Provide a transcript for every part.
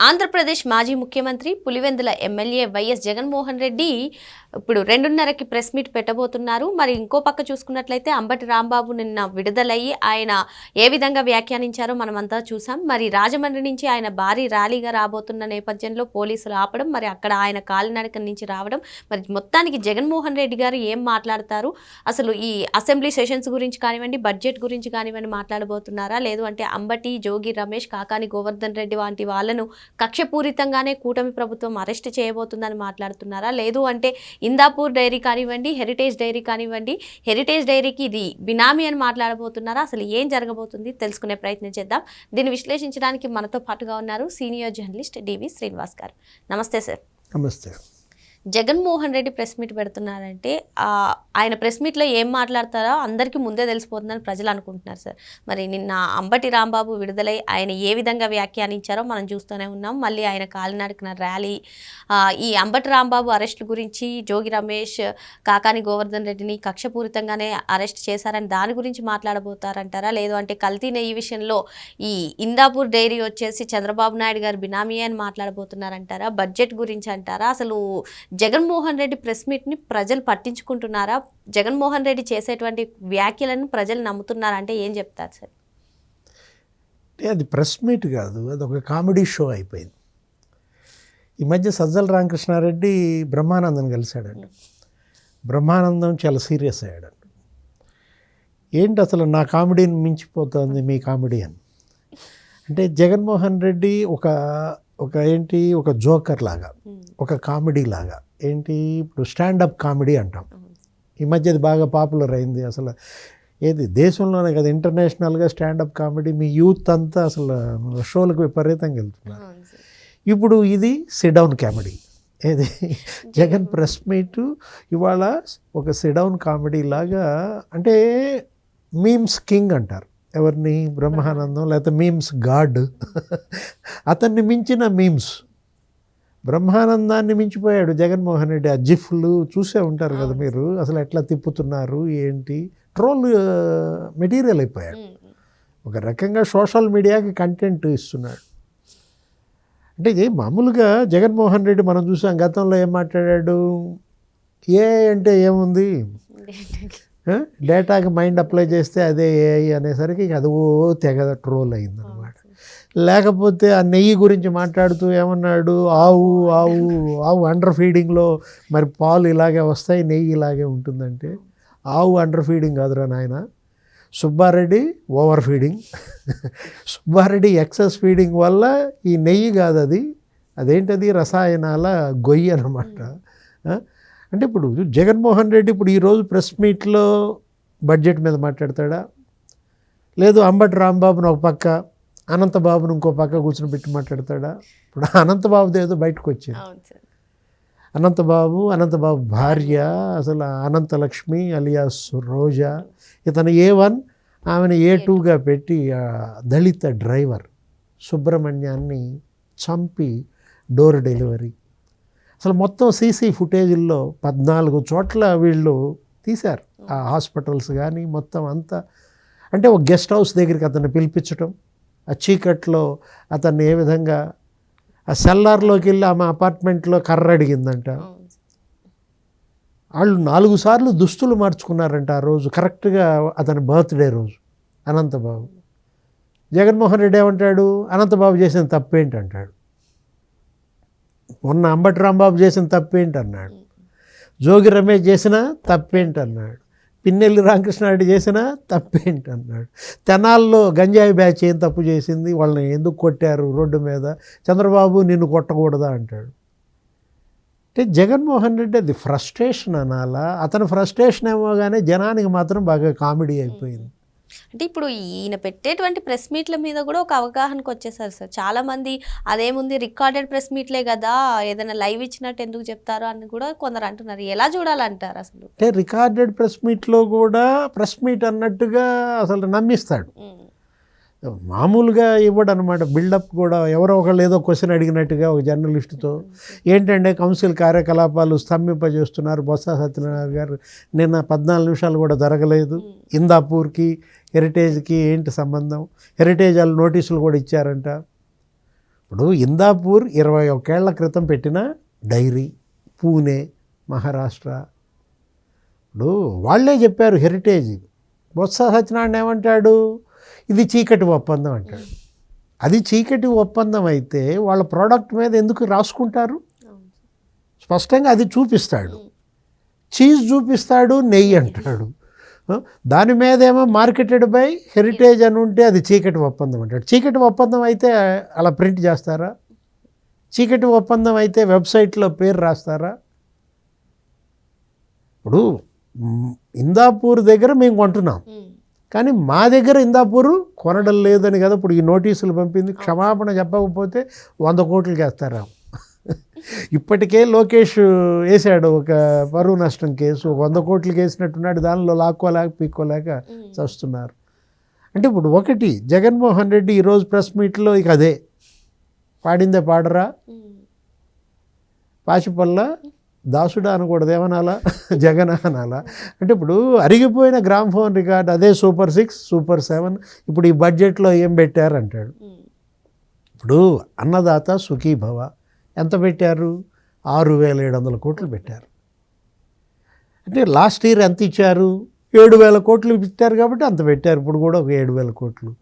Andhra Pradesh మాజీ ముఖ్యమంత్రి Pulivendula MLA Y S Jaganmohan Reddy ఇప్పుడు రెండున్నరకి ప్రెస్ మీట్ పెట్టబోతున్నారు. మరి ఇంకో పక్క చూసుకున్నట్లయితే అంబటి రాంబాబు నిన్న విడుదలయ్యి ఆయన ఏ విధంగా వ్యాఖ్యానించారో మనమంతా చూసాం. మరి రాజమండ్రి నుంచి ఆయన భారీ ర్యాలీగా రాబోతున్న నేపథ్యంలో పోలీసులు ఆపడం మరి అక్కడ ఆయన కాలినడక నుంచి రావడం మరి మొత్తానికి జగన్మోహన్ రెడ్డి గారు ఏం మాట్లాడతారు? అసలు ఈ అసెంబ్లీ సెషన్స్ గురించి కానివ్వండి బడ్జెట్ గురించి కానివ్వండి మాట్లాడబోతున్నారా? లేదు అంటే అంబటి జోగి రమేష్ కాకాని గోవర్ధన్ రెడ్డి వంటి వాళ్ళను కక్షపూరితంగానే కూటమి ప్రభుత్వం అరెస్ట్ చేయబోతుందని మాట్లాడుతున్నారా? లేదు అంటే ఇందాపూర్ డైరీ కానివ్వండి హెరిటేజ్ డైరీ కానివ్వండి హెరిటేజ్ డైరీకి ఇది బినామీ అని మాట్లాడబోతున్నారా? అసలు ఏం జరగబోతుంది? తెలుసుకునే ప్రయత్నం చేద్దాం. దీన్ని విశ్లేషించడానికి మనతో పాటుగా ఉన్నారు సీనియర్ జర్నలిస్ట్ డివి శ్రీనివాస్ గారు. నమస్తే సార్. నమస్తే. జగన్మోహన్ రెడ్డి ప్రెస్ మీట్ పెడుతున్నారంటే ఆయన ప్రెస్ మీట్లో ఏం మాట్లాడతారో అందరికీ ముందే తెలిసిపోతుందని ప్రజలు అనుకుంటున్నారు సార్. మరి నిన్న అంబటి రాంబాబు విడుదలై ఆయన ఏ విధంగా వ్యాఖ్యానించారో మనం చూస్తూనే ఉన్నాం. మళ్ళీ ఆయన కాలినడకన ర్యాలీ ఈ అంబటి రాంబాబు అరెస్టుల గురించి జోగి రమేష్ కాకాని గోవర్ధన్ రెడ్డిని కక్షపూరితంగానే అరెస్ట్ చేశారని దాని గురించి మాట్లాడబోతారంటారా? లేదు అంటే కల్తీ నెయ్యి విషయంలో ఈ ఇందాపూర్ డైరీ వచ్చేసి చంద్రబాబు నాయుడు గారు బినామీ అని మాట్లాడబోతున్నారంటారా? బడ్జెట్ గురించి అంటారా? అసలు జగన్మోహన్ రెడ్డి ప్రెస్ మీట్ని ప్రజలు పట్టించుకుంటున్నారా? జగన్మోహన్ రెడ్డి చేసేటువంటి వ్యాఖ్యలను ప్రజలు నమ్ముతున్నారా అంటే ఏం చెప్తారు సార్? అది ప్రెస్ మీట్ కాదు అది ఒక కామెడీ షో అయిపోయింది. ఈ మధ్య సజ్జల రామకృష్ణారెడ్డి బ్రహ్మానందం కలిశాడండి బ్రహ్మానందం చాలా సీరియస్ అయ్యాడండి ఏంటి అసలు నా కామెడీని మించిపోతుంది మీ కామెడీ అని? అంటే జగన్మోహన్ రెడ్డి ఒక ఒక ఏంటి ఒక జోకర్ లాగా ఒక కామెడీ లాగా ఏంటి ఇప్పుడు స్టాండప్ కామెడీ అంటాం. ఈ మధ్య అది బాగా పాపులర్ అయింది అసలు. ఏది దేశంలోనే కదా ఇంటర్నేషనల్గా స్టాండప్ కామెడీ మీ యూత్ అంతా అసలు షోలకు విపరీతంగా వెళ్తున్నారు. ఇప్పుడు ఇది సిడౌన్ కామెడీ. ఏది జగన్ ప్రెస్ మీట్ ఇవాళ ఒక సిడౌన్ కామెడీ లాగా అంటే మీమ్స్ కింగ్ అంటారు. ఎవరిని? బ్రహ్మానందం లేకపోతే మీమ్స్ గాడ్. అతన్ని మించిన మీమ్స్. బ్రహ్మానందాన్ని మించిపోయాడు జగన్మోహన్ రెడ్డి. ఆ జిఫ్లు చూసే ఉంటారు కదా మీరు. అసలు ఎట్లా తిప్పుతున్నారు ఏంటి? ట్రోల్ మెటీరియల్ అయిపోయాడు. ఒక రకంగా సోషల్ మీడియాకి కంటెంట్ ఇస్తున్నాడు. అంటే ఇది మామూలుగా జగన్మోహన్ రెడ్డి మనం చూసాం గతంలో ఏం మాట్లాడాడు? ఏ అంటే ఏముంది? డేటాకి మైండ్ అప్లై చేస్తే అదే ఏఐ అనేసరికి అది ఓ తెగ ట్రోల్ అయిందనమాట లేకపోతే ఆ నెయ్యి గురించి మాట్లాడుతూ ఏమన్నాడు? ఆవు ఆవు ఆవు అండర్ ఫీడింగ్లో మరి పాలు ఇలాగే వస్తాయి నెయ్యి ఇలాగే ఉంటుందంటే ఆవు అండర్ ఫీడింగ్ కాదురా నాయన. Subbareddy over feeding Subbareddy excess feeding వల్ల ఈ నెయ్యి కాదు అది అదేంటది? రసాయనాల గొయ్యి అనమాట? అంటే ఇప్పుడు జగన్మోహన్ రెడ్డి ఇప్పుడు ఈరోజు ప్రెస్ మీట్లో బడ్జెట్ మీద మాట్లాడతాడా? లేదు అంబటి రాంబాబును ఒక పక్క అనంతబాబును ఇంకో పక్క కూర్చొని పెట్టి మాట్లాడతాడా? ఇప్పుడు అనంతబాబుది ఏదో బయటకు వచ్చింది అనంతబాబు అనంతబాబు భార్య అసలు అనంతలక్ష్మి అలియాస్ రోజా ఇతను ఏ వన్ ఆమెను ఏ టూగా పెట్టి ఆ దళిత డ్రైవర్ సుబ్రహ్మణ్యాన్ని చంపి డోర్ డెలివరీ అసలు మొత్తం సీసీ ఫుటేజీల్లో పద్నాలుగు చోట్ల వీళ్ళు తీశారు. ఆ హాస్పిటల్స్ కానీ మొత్తం అంతా. అంటే ఒక గెస్ట్ హౌస్ దగ్గరికి అతన్ని పిలిపించటం ఆ చీకట్లో అతన్ని ఏ విధంగా ఆ సెల్లార్లోకి వెళ్ళి ఆమె అపార్ట్మెంట్లో కర్ర అడిగిందంట. వాళ్ళు నాలుగు సార్లు దుస్తులు మార్చుకున్నారంట ఆ రోజు. కరెక్ట్గా అతని బర్త్డే రోజు. అనంతబాబు. జగన్మోహన్ రెడ్డి ఏమంటాడు? అనంతబాబు చేసిన తప్పేంటి అంటాడు మొన్న అంబటి రాంబాబు చేసిన తప్పేంటి అన్నాడు జోగి రమేష్ చేసిన తప్పేంటి అన్నాడు పిన్నెల్లి రామకృష్ణారెడ్డి చేసిన తప్పేంటి అన్నాడు తెనాల్లో గంజాయి బ్యాచ్ ఏం తప్పు చేసింది? వాళ్ళని ఎందుకు కొట్టారు రోడ్డు మీద? చంద్రబాబు నిన్ను కొట్టకూడదా అంటాడు. అంటే జగన్మోహన్ రెడ్డి అది ఫ్రస్ట్రేషన్ అనాలా? అతని ఫ్రస్ట్రేషన్ ఏమో కానీ జనానికి మాత్రం బాగా కామెడీ అయిపోయింది. అంటే ఇప్పుడు ఈయన పెట్టేటువంటి ప్రెస్ మీట్ల మీద కూడా ఒక అవగాహనకు వచ్చేసారు సార్. చాలా మంది అదేముంది రికార్డెడ్ ప్రెస్ మీట్లే కదా ఏదైనా లైవ్ ఇచ్చినట్టు ఎందుకు చెప్తారు అని కూడా కొందరు అంటున్నారు. ఎలా చూడాలంటారు అసలు? అంటే రికార్డెడ్ ప్రెస్ మీట్లో కూడా ప్రెస్ మీట్ అన్నట్టుగా అసలు నమ్మిస్తాడు. మామూలుగా ఇవ్వడం అనమాట బిల్డప్ కూడా ఎవరో ఒకళ్ళు ఏదో క్వశ్చన్ అడిగినట్టుగా ఒక జర్నలిస్టుతో ఏంటంటే కౌన్సిల్ కార్యకలాపాలు స్తంభింపజేస్తున్నారు బొత్స సత్యనారాయణ గారు? నిన్న పద్నాలుగు నిమిషాలు కూడా జరగలేదు. ఇందాపూర్కి హెరిటేజ్కి ఏంటి సంబంధం? హెరిటేజ్ వాళ్ళు నోటీసులు కూడా ఇచ్చారంట. ఇప్పుడు ఇందాపూర్ ఇరవై ఒకేళ్ళ క్రితం పెట్టిన డైరీ పూణే మహారాష్ట్ర. ఇప్పుడు వాళ్ళే చెప్పారు హెరిటేజ్. బొత్స సత్యనారాయణ ఏమంటాడు? ఇది చీకటి ఒప్పందం అంటాడు. అది చీకటి ఒప్పందం అయితే వాళ్ళ ప్రోడక్ట్ మీద ఎందుకు రాసుకుంటారు? స్పష్టంగా అది చూపిస్తాడు. చీజ్ చూపిస్తాడు నెయ్యి అంటాడు. దాని మీద ఏమో మార్కెటెడ్ బై హెరిటేజ్ అని ఉంటే అది చీకటి ఒప్పందం అంటాడు. చీకటి ఒప్పందం అయితే అలా ప్రింట్ చేస్తారా? చీకటి ఒప్పందం అయితే వెబ్సైట్లో పేరు రాస్తారా? ఇప్పుడు ఇందాపూర్ దగ్గర మేము కొంటున్నాం. కానీ మా దగ్గర ఇందాపూరు కొనడం లేదని కదా ఇప్పుడు ఈ నోటీసులు పంపింది. క్షమాపణ చెప్పకపోతే వంద కోట్లు చేస్తారా? ఇప్పటికే లోకేష్ వేసాడు ఒక పరువు నష్టం కేసు. వంద కోట్లు వేసినట్టున్నాడు దానిలో లాక్కోలేక పీక్కోలేక చస్తున్నారు. అంటే ఇప్పుడు ఒకటి జగన్మోహన్ రెడ్డి ఈరోజు ప్రెస్ మీట్లో ఇక అదే. పాడిందే పాడరా? పాచిపల్ల? దాసుడా అనకూడదు ఏమనాలా? జగన్ అనాలా? అంటే ఇప్పుడు అరిగిపోయిన గ్రామ్ ఫోన్ రికార్డ్ అదే సూపర్ సిక్స్ సూపర్ సెవెన్ ఇప్పుడు ఈ బడ్జెట్లో ఏం పెట్టారు అంటాడు. ఇప్పుడు అన్నదాత సుఖీభవ ఎంత పెట్టారు? ఆరు వేల ఏడు వందల కోట్లు పెట్టారు. అంటే లాస్ట్ ఇయర్ ఎంత ఇచ్చారు? ఏడు వేల కోట్లు ఇచ్చారు కాబట్టి అంత పెట్టారు. ఇప్పుడు కూడా ఒక ఏడు వేల కోట్లు.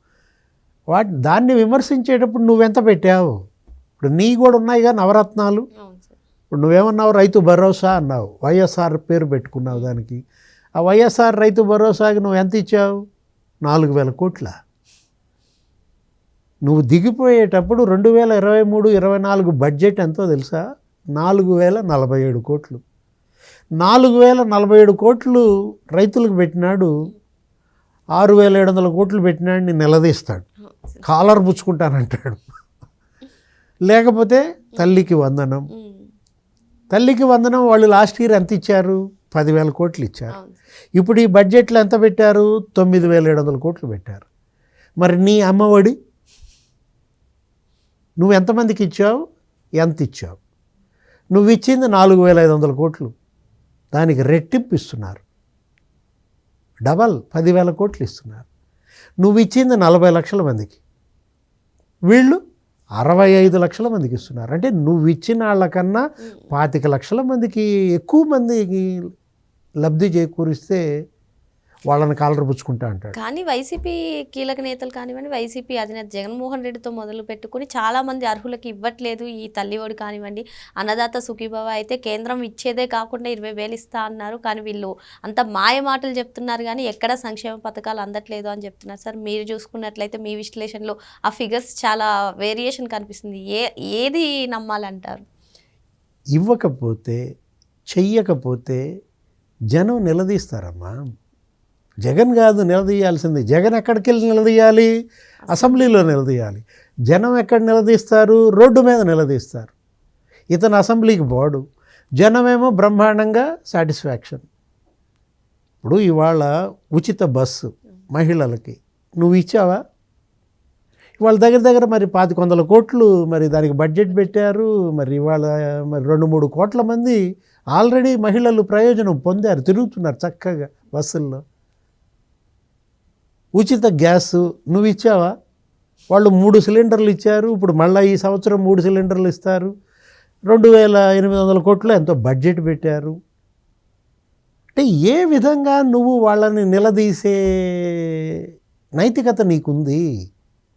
వాటి దాన్ని విమర్శించేటప్పుడు నువ్వెంత పెట్టావు? ఇప్పుడు నీ కూడా ఉన్నాయిగా నవరత్నాలు. ఇప్పుడు నువ్వేమన్నావు? రైతు భరోసా అన్నావు. వైఎస్ఆర్ పేరు పెట్టుకున్నావు దానికి. ఆ వైఎస్ఆర్ రైతు భరోసాకి నువ్వు ఎంత ఇచ్చావు? నాలుగు వేల కోట్ల. నువ్వు దిగిపోయేటప్పుడు రెండు వేల ఇరవై మూడు ఇరవై నాలుగు బడ్జెట్ ఎంతో తెలుసా? నాలుగు వేల నలభై ఏడు కోట్లు. నాలుగు వేల నలభై ఏడు కోట్లు రైతులకు పెట్టినాడు. ఆరు వేల ఏడు వందల కోట్లు పెట్టినాడు నిలదీస్తాడు. కాలర్ పుచ్చుకుంటానంటాడు. లేకపోతే తల్లికి వందనం. తల్లికి వందనం వాళ్ళు లాస్ట్ ఇయర్ ఎంత ఇచ్చారు? పదివేల కోట్లు ఇచ్చారు. ఇప్పుడు ఈ బడ్జెట్లో ఎంత పెట్టారు? తొమ్మిది వేల ఏడు వందల కోట్లు పెట్టారు. మరి నీ అమ్మఒడి? నువ్వు ఎంతమందికి ఇచ్చావు? ఎంత ఇచ్చావు? నువ్వు ఇచ్చింది నాలుగు వేల ఐదు వందల కోట్లు. దానికి రెట్టింపు ఇస్తున్నారు. డబల్ పదివేల కోట్లు ఇస్తున్నారు. నువ్వు ఇచ్చింది నలభై లక్షల మందికి. వీళ్ళు అరవై ఐదు లక్షల మందికి ఇస్తున్నారు. అంటే నువ్వు ఇచ్చిన వాళ్ళకన్నా పాతిక లక్షల మందికి ఎక్కువ మందికి లబ్ధి చేకూరిస్తే వాళ్ళని కాలర్ పుచ్చుకుంటా అంటాడు. కానీ వైసీపీ కీలక నేతలు కానివ్వండి వైసీపీ అధినేత జగన్మోహన్ రెడ్డితో మొదలు పెట్టుకుని చాలా మంది అర్హులకి ఇవ్వట్లేదు ఈ తల్లిఒడి కానివ్వండి అన్నదాత సుఖీభవ అయితే కేంద్రం ఇచ్చేదే కాకుండా ఇరవై వేలు ఇస్తా అన్నారు. కానీ వీళ్ళు అంత మాయ మాటలు చెప్తున్నారు కానీ ఎక్కడ సంక్షేమ పథకాలు అందట్లేదు అని చెప్తున్నారు. సార్ మీరు చూసుకున్నట్లయితే మీ విశ్లేషణలో ఆ ఫిగర్స్ చాలా వేరియేషన్ కనిపిస్తుంది. ఏ ఏది నమ్మాలంటారు? ఇవ్వకపోతే చెయ్యకపోతే జనం నిలదీస్తారమ్మా. జగన్ కాదు నిలదీయాల్సింది. జగన్ ఎక్కడికి వెళ్ళి నిలదీయాలి? అసెంబ్లీలో నిలదీయాలి. జనం ఎక్కడ నిలదీస్తారు? రోడ్డు మీద నిలదీస్తారు. ఇతను అసెంబ్లీకి పోడు. జనమేమో బ్రహ్మాండంగా సాటిస్ఫాక్షన్. ఇప్పుడు ఇవాళ ఉచిత బస్సు మహిళలకి. నువ్వు ఇచ్చావా? ఇవాళ దగ్గర దగ్గర మరి పాతిక వందల కోట్లు మరి దానికి బడ్జెట్ పెట్టారు. మరి ఇవాళ మరి రెండు మూడు కోట్ల మంది ఆల్రెడీ మహిళలు ప్రయోజనం పొందారు. తిరుగుతున్నారు చక్కగా బస్సుల్లో. ఉచిత గ్యాస్ నువ్వు ఇచ్చావా? వాళ్ళు మూడు సిలిండర్లు ఇచ్చారు ఇప్పుడు మళ్ళీ ఈ సంవత్సరం మూడు సిలిండర్లు ఇస్తారు. రెండు వేల ఎనిమిది వందల కోట్లు ఎంతో బడ్జెట్ పెట్టారు. అంటే ఏ విధంగా నువ్వు వాళ్ళని నిలదీసే నైతికత నీకుంది?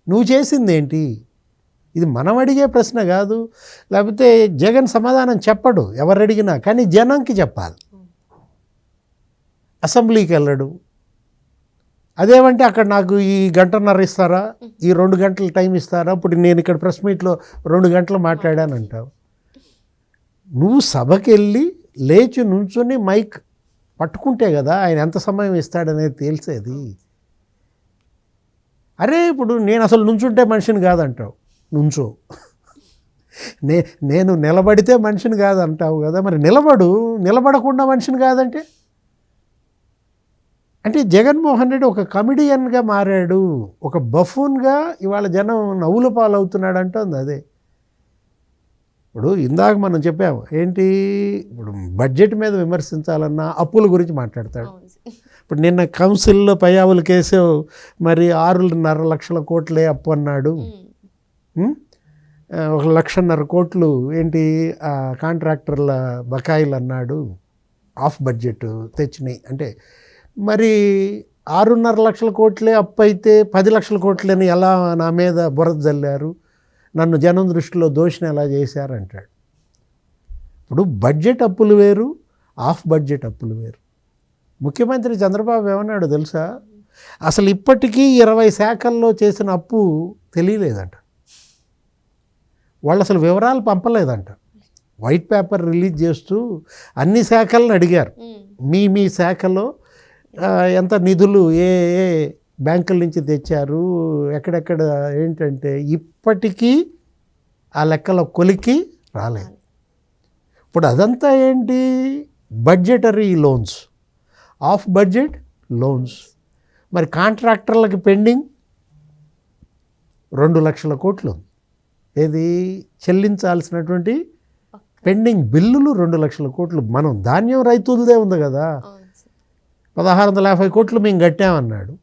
నువ్వు చేసింది ఏంటి ఇది మనం అడిగే ప్రశ్న కాదు. లేకపోతే జగన్ సమాధానం చెప్పడు ఎవరు అడిగినా కానీ జనంకి చెప్పాలి. అసెంబ్లీకి వెళ్ళడు. అదేమంటే అక్కడ నాకు ఈ గంటన్నర ఇస్తారా? ఈ రెండు గంటల టైం ఇస్తారా? ఇప్పుడు నేను ఇక్కడ ప్రెస్ మీట్లో రెండు గంటలు మాట్లాడానంటావు. నువ్వు సభకి వెళ్ళి లేచి నుంచుని మైక్ పట్టుకుంటే కదా ఆయన ఎంత సమయం ఇస్తాడనేది తెలిసేది అరే ఇప్పుడు నేను అసలు నుంచుంటే మనిషిని కాదంటావు. నుంచో. నే నేను నిలబడితే మనిషిని కాదంటావు కదా. మరి నిలబడు. నిలబడకుండా మనిషిని కాదంటే? అంటే జగన్మోహన్ రెడ్డి ఒక కమిడియన్గా మారాడు. ఒక బఫూన్గా ఇవాళ జనం నవ్వుల పాలవుతున్నాడు అంటుంది అదే. ఇప్పుడు ఇందాక మనం చెప్పాము ఏంటి? ఇప్పుడు బడ్జెట్ మీద విమర్శించాలన్నా అప్పుల గురించి మాట్లాడతాడు. ఇప్పుడు నిన్న కౌన్సిల్లో పయ్యావులు కేసు మరి ఆరున్నర లక్షల కోట్లే అప్పు అన్నాడు. ఒక లక్షన్నర కోట్లు ఏంటి? కాంట్రాక్టర్ల బకాయిలు అన్నాడు. ఆఫ్ బడ్జెట్ తెచ్చినాయి. అంటే మరి ఆరున్నర లక్షల కోట్లే అప్పు అయితే పది లక్షల కోట్లని ఎలా నా మీద బురద జల్లారు? నన్ను జనం దృష్టిలో దోషిని ఎలా చేశారంటాడు? ఇప్పుడు బడ్జెట్ అప్పులు వేరు ఆఫ్ బడ్జెట్ అప్పులు వేరు. ముఖ్యమంత్రి చంద్రబాబు ఏమన్నాడు తెలుసా? అసలు ఇప్పటికీ ఇరవై శాఖల్లో చేసిన అప్పు తెలియలేదంట. వాళ్ళు అసలు వివరాలు పంపలేదంట. వైట్ పేపర్ రిలీజ్ చేస్తూ అన్ని శాఖలను అడిగారు. మీ మీ శాఖలో ఎంత నిధులు ఏ ఏ బ్యాంకుల నుంచి తెచ్చారు ఎక్కడెక్కడ ఏంటంటే ఇప్పటికీ ఆ లెక్కల కొలికి రాలేదు. ఇప్పుడు అదంతా ఏంటి? Budgetary loans off budget loans మరి కాంట్రాక్టర్లకి పెండింగ్ రెండు లక్షల కోట్లు ఏది? చెల్లించాల్సినటువంటి పెండింగ్ బిల్లులు రెండు లక్షల కోట్లు. మనం ధాన్యం రైతులదే ఉంది కదా. పదహారు వందల యాభై కోట్లు మేము కట్టామన్నాడు.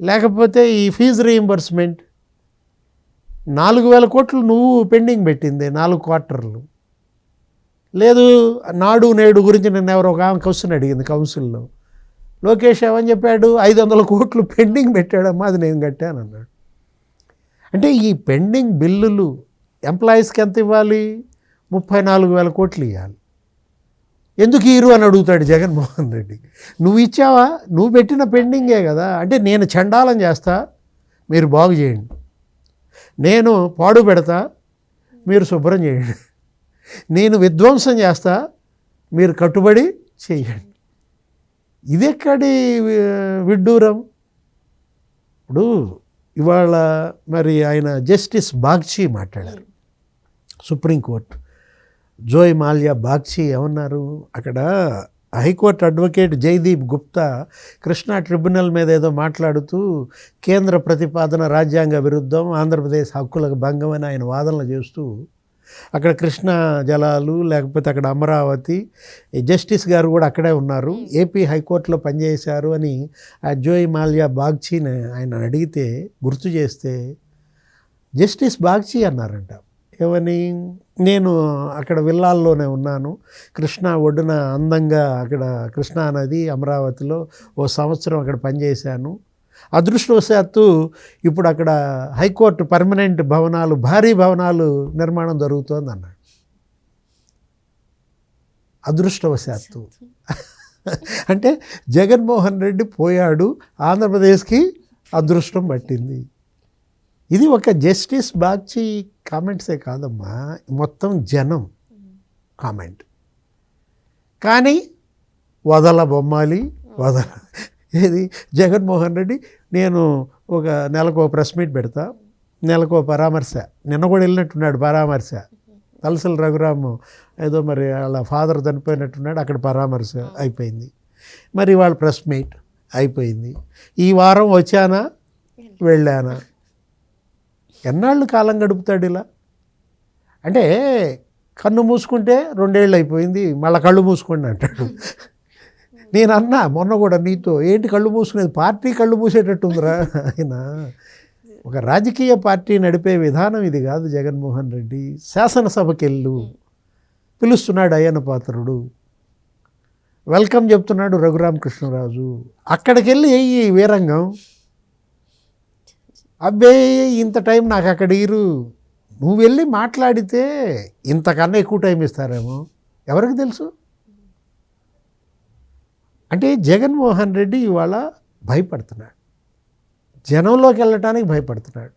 లేకపోతే ఈ ఫీజు రీయింబర్స్మెంట్ నాలుగు వేల కోట్లు నువ్వు పెండింగ్ పెట్టింది నాలుగు క్వార్టర్లు. లేదు నాడు నేడు గురించి నిన్న ఎవరో ఒక ఆమె క్వశ్చన్ అడిగింది కౌన్సిల్లో. లోకేష్ ఏమని చెప్పాడు? ఐదు వందల కోట్లు పెండింగ్ పెట్టాడమ్మా అది నేను కట్టాను అన్నాడు అంటే ఈ పెండింగ్ బిల్లులు ఎంప్లాయీస్కి ఎంత ఇవ్వాలి? ముప్పై నాలుగు వేల కోట్లు ఇవ్వాలి ఎందుకు ఇరు అని అడుగుతాడు జగన్మోహన్ రెడ్డి. నువ్వు ఇచ్చావా? నువ్వు పెట్టిన పెండింగే కదా. అంటే నేను చండాలం చేస్తా మీరు బాగు చేయండి. నేను పాడు పెడతా మీరు శుభ్రం చేయండి. నేను విధ్వంసం చేస్తా మీరు కట్టుబడి చేయండి. ఇదెక్కడి విడ్డూరం? ఇప్పుడు ఇవాళ మరి ఆయన జస్టిస్ బాగ్చి మాట్లాడారు సుప్రీంకోర్టు జోయ్ మాల్యా బాగ్చి ఏమన్నారు? అక్కడ high court advocate Jaideep Gupta Krishna tribunal మీద ఏదో మాట్లాడుతూ కేంద్ర ప్రతిపాదన రాజ్యాంగ విరుద్ధం ఆంధ్రప్రదేశ్ హక్కులకు భంగం అని ఆయన వాదనలు చేస్తూ అక్కడ కృష్ణా జలాలు లేకపోతే అక్కడ అమరావతి జస్టిస్ గారు కూడా అక్కడే ఉన్నారు. ఏపీ హైకోర్టులో పనిచేశారు అని ఆ జోయ్ మాల్యా బాగ్చీని ఆయన అడిగితే గుర్తు చేస్తే జస్టిస్ బాగ్చీ అన్నారంట. ఏమని నేను అక్కడ విల్లాల్లోనే ఉన్నాను. కృష్ణా ఒడ్డున అందంగా అక్కడ కృష్ణా నది అమరావతిలో ఓ సంవత్సరం అక్కడ పనిచేశాను. అదృష్టవశాత్తు ఇప్పుడు అక్కడ హైకోర్టు పర్మనెంట్ భవనాలు భారీ భవనాలు నిర్మాణం జరుగుతోంది అన్నాడు. అదృష్టవశాత్తు. అంటే జగన్మోహన్ రెడ్డి పోయాడు ఆంధ్రప్రదేశ్కి అదృష్టం పట్టింది. ఇది ఒక జస్టిస్ బాగ్చి కామెంట్సే కాదమ్మా. మొత్తం జనం కామెంట్. కానీ వదల బొమ్మాలి వదల ఏది? జగన్మోహన్ రెడ్డి నేను ఒక నెలకు ఒక ప్రెస్ మీట్ పెడతా నెలకు పరామర్శ. నిన్న కూడా వెళ్ళినట్టున్నాడు పరామర్శ. తలసల రఘురాము ఏదో మరి వాళ్ళ ఫాదర్ చనిపోయినట్టున్నాడు అక్కడ పరామర్శ అయిపోయింది. మరి వాళ్ళ ప్రెస్ మీట్ అయిపోయింది. ఈ వారం వచ్చానా? వెళ్ళానా? ఎన్నాళ్ళు కాలం గడుపుతాడు ఇలా? అంటే కన్ను మూసుకుంటే రెండేళ్ళు అయిపోయింది మళ్ళీ కళ్ళు మూసుకోండి అంటాడు. నేను అన్నా మొన్న కూడా నీతో ఏంటి కళ్ళు మూసుకునేది? పార్టీ కళ్ళు మూసేటట్టుందిరా ఆయన. ఒక రాజకీయ పార్టీ నడిపే విధానం ఇది కాదు జగన్మోహన్ రెడ్డి. శాసనసభకి వెళ్ళు పిలుస్తున్నాడు అయ్యన పాత్రుడు. వెల్కమ్ చెప్తున్నాడు రఘురామకృష్ణరాజు. అక్కడికి వెళ్ళి వెయ్యి వీరంగం. అబ్బే ఇంత టైం నాకు అక్కడ ఇరు నువ్వు వెళ్ళి మాట్లాడితే ఇంతకన్నా ఎక్కువ టైం ఇస్తారేమో. ఎవరికి తెలుసు? అంటే జగన్మోహన్ రెడ్డి ఇవాళ భయపడుతున్నాడు. జనంలోకి వెళ్ళటానికి భయపడుతున్నాడు.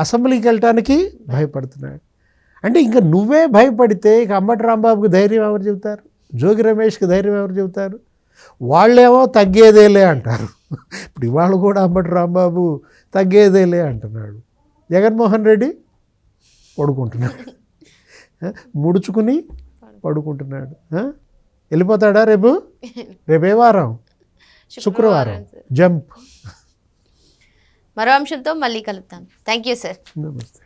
అసెంబ్లీకి వెళ్ళటానికి భయపడుతున్నాడు. అంటే ఇంకా నువ్వే భయపడితే ఇక అంబటి రాంబాబుకి ధైర్యం ఎవరు చెబుతారు? జోగి రమేష్కి ధైర్యం ఎవరు చెబుతారు? వాళ్ళేమో తగ్గేదేలే అంటారు. ఇప్పుడు ఇవాళ కూడా అంబటి రాంబాబు తగ్గేదేలే అంటున్నాడు. జగన్మోహన్ రెడ్డి పడుకుంటున్నాడు. ముడుచుకుని పడుకుంటున్నాడు? వెళ్ళిపోతాడా రేపు? రేపే వారం. శుక్రవారం జంప్. మరో అంశంతో మళ్ళీ కలుద్దాం. Thank you sir. నమస్తే.